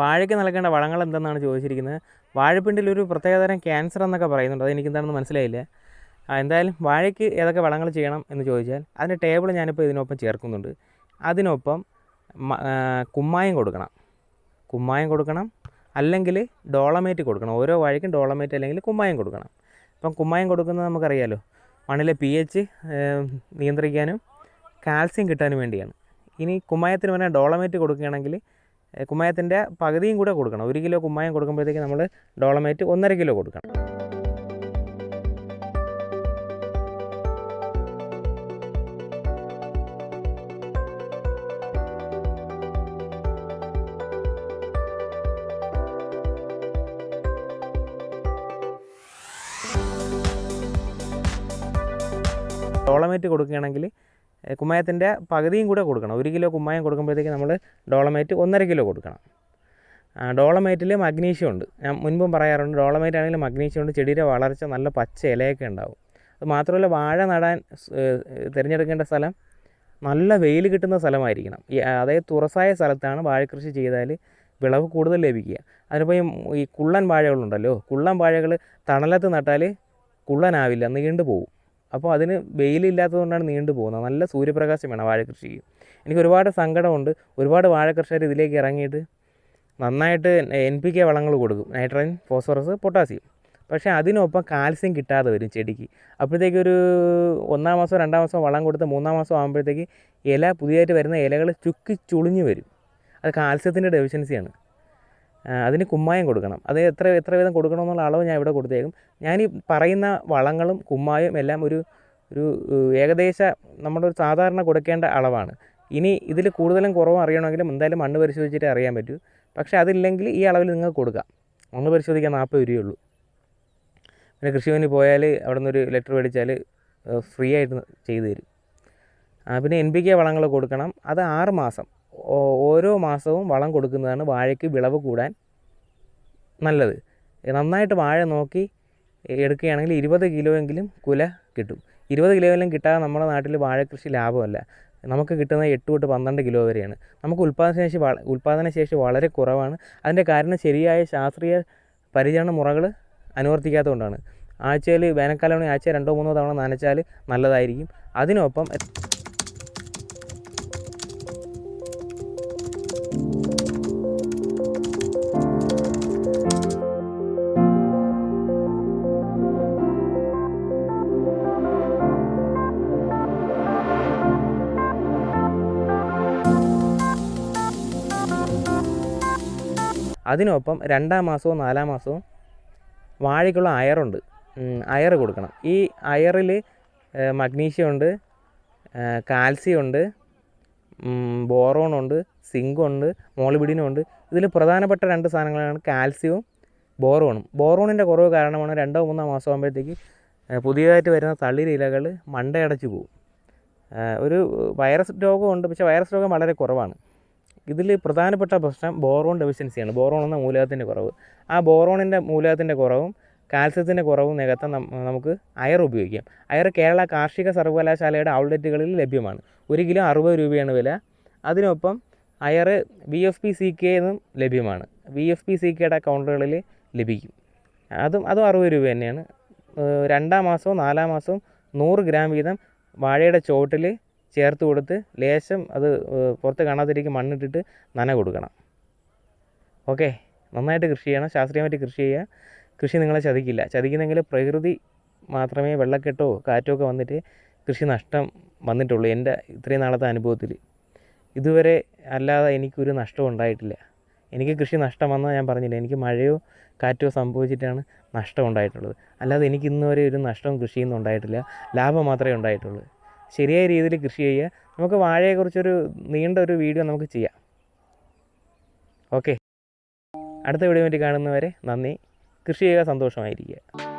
വാഴയ്ക്ക് നൽകേണ്ട വളങ്ങൾ എന്തെന്നാണ് ചോദിച്ചിരിക്കുന്നത്? വാഴപ്പിണ്ടിൽ ഒരു പ്രത്യേകതരം ക്യാൻസർ എന്നൊക്കെ പറയുന്നുണ്ട്. അതെനിക്ക് എന്താണെന്ന് മനസ്സിലായില്ല. എന്തായാലും വാഴയ്ക്ക് ഏതൊക്കെ വളങ്ങൾ ചെയ്യണം എന്ന് ചോദിച്ചാൽ അതിന്റെ ടേബിൾ ഞാനിപ്പോൾ ഇതിനൊപ്പം ചേർക്കുന്നുണ്ട്. അതിനൊപ്പം കുമ്മായം കൊടുക്കണം. കുമ്മായം കൊടുക്കണം അല്ലെങ്കിൽ ഡോളമേറ്റ് കൊടുക്കണം. ഓരോ വാഴയ്ക്കും ഡോളമേറ്റ് അല്ലെങ്കിൽ കുമ്മായം കൊടുക്കണം. ഇപ്പം കുമ്മായം കൊടുക്കുന്നത് നമുക്കറിയാലോ. മണ്ണിലെ പി എച്ച് നിയന്ത്രിക്കാനും കാൽസ്യം കിട്ടാനും വേണ്ടിയാണ്. ഇനി കുമ്മായത്തിന് പറഞ്ഞാൽ ഡോളമേറ്റ് കൊടുക്കുകയാണെങ്കിൽ കുമ്മായത്തിന്റെ പകുതിയും കൂടെ കൊടുക്കണം. ഒരു കിലോ കുമ്മായം കൊടുക്കുമ്പോഴത്തേക്ക് നമ്മൾ ഡോളമേറ്റ് ഒന്നര കിലോ കൊടുക്കണം. ഡോളമേറ്റ് കൊടുക്കുകയാണെങ്കിൽ കുമ്മായത്തിന്റെ പകുതിയും കൂടെ കൊടുക്കണം. ഒരു കിലോ കുമ്മായം കൊടുക്കുമ്പോഴത്തേക്ക് നമ്മൾ ഡോളമേറ്റ് ഒന്നര കിലോ കൊടുക്കണം. ഡോളമേറ്റിൽ മഗ്നീഷ്യം ഉണ്ട്. ഞാൻ മുൻപും പറയാറുണ്ട് ഡോളമേറ്റ് ആണെങ്കിൽ മഗ്നീഷ്യം ഉണ്ട്. ചെടിയുടെ വളർച്ച നല്ല പച്ച ഇലയൊക്കെ ഉണ്ടാവും. അത് മാത്രമല്ല വാഴ നടാൻ തിരഞ്ഞെടുക്കേണ്ട സ്ഥലം നല്ല വെയിൽ കിട്ടുന്ന സ്ഥലമായിരിക്കണം. അതായത് തുറസായ സ്ഥലത്താണ് വാഴക്കൃഷി ചെയ്താൽ വിളവ് കൂടുതൽ ലഭിക്കുക. അതിനിപ്പോൾ ഈ കുള്ളൻ വാഴകളുണ്ടല്ലോ. കുള്ളൻ വാഴകൾ തണലത്ത് നട്ടാൽ കുള്ളനാവില്ല നീണ്ടു പോകും അപ്പോൾ അതിന് വെയിലില്ലാത്തതുകൊണ്ടാണ് നീണ്ടു പോകുന്നത്. നല്ല സൂര്യപ്രകാശം വേണം വാഴകൃഷി എനിക്ക് ഒരുപാട് സങ്കടമുണ്ട്. ഒരുപാട് വാഴക്കർഷകർ ഇതിലേക്ക് ഇറങ്ങിയിട്ട് നന്നായിട്ട് എൻ പി കെ വളങ്ങൾ കൊടുക്കും. നൈട്രജൻ ഫോസ്ഫറസ് പൊട്ടാസ്യം പക്ഷേ അതിനൊപ്പം കാൽസ്യം കിട്ടാതെ വരും ചെടിക്ക്. അപ്പോഴത്തേക്ക് ഒരു ഒന്നാം മാസം രണ്ടാം മാസം വളം കൊടുത്ത് മൂന്നാം മാസം ആകുമ്പോഴത്തേക്ക് ഇല പുതിയതായിട്ട് വരുന്ന ഇലകൾ ചുക്കി ചുളിഞ്ഞു വരും. അത് കാൽസ്യത്തിന്റെ ഡെഫിഷ്യൻസിയാണ് അതിന് കുമ്മായം കൊടുക്കണം. അത് എത്ര എത്ര വീതം കൊടുക്കണമെന്നുള്ള അളവ് ഞാൻ ഇവിടെ കൊടുത്തേക്കും. ഞാൻ ഈ പറയുന്ന വളങ്ങളും കുമ്മായും എല്ലാം ഒരു ഒരു ഏകദേശ നമ്മുടെ ഒരു സാധാരണ കൊടുക്കേണ്ട അളവാണ്. ഇനി ഇതിൽ കൂടുതലും കുറവും അറിയണമെങ്കിലും എന്തായാലും മണ്ണ് പരിശോധിച്ചിട്ട് അറിയാൻ പറ്റൂ. പക്ഷേ അതില്ലെങ്കിൽ ഈ അളവിൽ നിങ്ങൾക്ക് കൊടുക്കാം. മണ്ണ് പരിശോധിക്കാൻ നാൽപ്പത് രൂപയുള്ളൂ. പിന്നെ കൃഷിഭവനിൽ പോയാൽ അവിടെ നിന്നൊരു ലെറ്റർ മേടിച്ചാൽ ഫ്രീ ആയിട്ട് ചെയ്തു തരും. പിന്നെ എൻ പി കെ വളങ്ങൾ കൊടുക്കണം. അത് ആറ് മാസം. ഓരോ മാസവും വളം കൊടുക്കുന്നതാണ് വാഴയ്ക്ക് വിളവ് കൂടാൻ നല്ലത്. നന്നായിട്ട് വാഴ നോക്കി എടുക്കുകയാണെങ്കിൽ ഇരുപത് കിലോയെങ്കിലും കുല കിട്ടും. ഇരുപത് കിലോയെങ്കിലും കിട്ടാതെ നമ്മുടെ നാട്ടിൽ വാഴ കൃഷി ലാഭമല്ല. നമുക്ക് കിട്ടുന്നത് എട്ട് തൊട്ട് പന്ത്രണ്ട് കിലോ വരെയാണ്. നമുക്ക് ഉൽപ്പാദനശേഷി വള ഉൽപ്പാദനശേഷി വളരെ കുറവാണ്. അതിന്റെ കാരണം ശരിയായ ശാസ്ത്രീയ പരിചരണ മുറകൾ അനുവർത്തിക്കാത്തതുകൊണ്ടാണ്. ആഴ്ചയിൽ വേനൽക്കാലമാണെങ്കിൽ ആഴ്ച രണ്ടോ മൂന്നോ തവണ നനച്ചാൽ നല്ലതായിരിക്കും. അതിനൊപ്പം അതിനൊപ്പം രണ്ടാം മാസവും നാലാം മാസവും വാഴയ്ക്കുള്ള അയറുണ്ട്. അയർ കൊടുക്കണം. ഈ അയറിൽ മഗ്നീഷ്യം ഉണ്ട് കാൽസ്യം ഉണ്ട് ബോറോൺ ഉണ്ട് സിങ്ക് ഉണ്ട് മോളിബിഡിനും ഉണ്ട് ഇതിൽ പ്രധാനപ്പെട്ട രണ്ട് സാധനങ്ങളാണ് കാൽസ്യവും ബോറോണും. ബോറോണിന്റെ കുറവ് കാരണമാണ് രണ്ടോ മൂന്നോ മാസം ആകുമ്പോഴത്തേക്ക് പുതിയതായിട്ട് വരുന്ന തളിരിലകൾ മണ്ടയടച്ച് പോകും. ഒരു വൈറസ് രോഗമുണ്ട് പക്ഷേ വൈറസ് രോഗം വളരെ കുറവാണ്. ഇതിൽ പ്രധാനപ്പെട്ട പ്രശ്നം ബോറോൺ ഡെഫിഷ്യൻസിയാണ്. ബോറോൺ എന്ന മൂലകത്തിന്റെ കുറവ്. ആ ബോറോണിന്റെ മൂലകത്തിന്റെ കുറവും കാൽസ്യത്തിന്റെ കുറവും നികത്താൻ നമുക്ക് അയർ ഉപയോഗിക്കാം. അയർ കേരള കാർഷിക സർവകലാശാലയുടെ ഔട്ട്ലെറ്റുകളിൽ ലഭ്യമാണ്. ഒരു കിലോ അറുപത് രൂപയാണ് വില. അതിനൊപ്പം അയർ V F P C K എന്നും ലഭ്യമാണ്. വി എഫ് പി സി കെയുടെ കൗണ്ടറുകളിൽ ലഭിക്കും. അതും അതും അറുപത് രൂപ തന്നെയാണ്. രണ്ടാം മാസവും നാലാം മാസവും നൂറ് ഗ്രാം വീതം വാഴയുടെ ചോട്ടിൽ ചേർത്ത് കൊടുത്ത് ലേശം അത് പുറത്ത് കാണാതിരിക്കും മണ്ണിട്ടിട്ട് നന കൊടുക്കണം. ഓക്കെ? നന്നായിട്ട് കൃഷി ചെയ്യണം. ശാസ്ത്രീയമായിട്ട് കൃഷി ചെയ്യുക. കൃഷി നിങ്ങളെ ചതിക്കില്ല. ചതിക്കുന്നെങ്കിൽ പ്രകൃതി മാത്രമേ വെള്ളക്കെട്ടോ കാറ്റോ ഒക്കെ വന്നിട്ട് കൃഷി നഷ്ടം വന്നിട്ടുള്ളൂ. എന്റെ ഇത്രയും നാളത്തെ അനുഭവത്തിൽ. ഇതുവരെ അല്ലാതെ എനിക്കൊരു നഷ്ടവും ഉണ്ടായിട്ടില്ല. എനിക്ക് കൃഷി നഷ്ടം വന്നാൽ ഞാൻ പറഞ്ഞില്ല? എനിക്ക് മഴയോ കാറ്റോ സംഭവിച്ചിട്ടാണ് നഷ്ടം ഉണ്ടായിട്ടുള്ളത്. അല്ലാതെ എനിക്ക് ഇന്നുവരെ ഒരു നഷ്ടവും കൃഷിയിൽ നിന്ന് ഉണ്ടായിട്ടില്ല. ലാഭം മാത്രമേ ഉണ്ടായിട്ടുള്ളൂ. ശരിയായ രീതിയിൽ കൃഷി ചെയ്യുക. നമുക്ക് വാഴയെക്കുറിച്ചൊരു നീണ്ട ഒരു വീഡിയോ നമുക്ക് ചെയ്യാം. ഓക്കെ. അടുത്ത വീഡിയോ വേണ്ടി കാണുന്നവരെ നന്ദി. കൃഷി ചെയ്യുക സന്തോഷമായിരിക്കുക.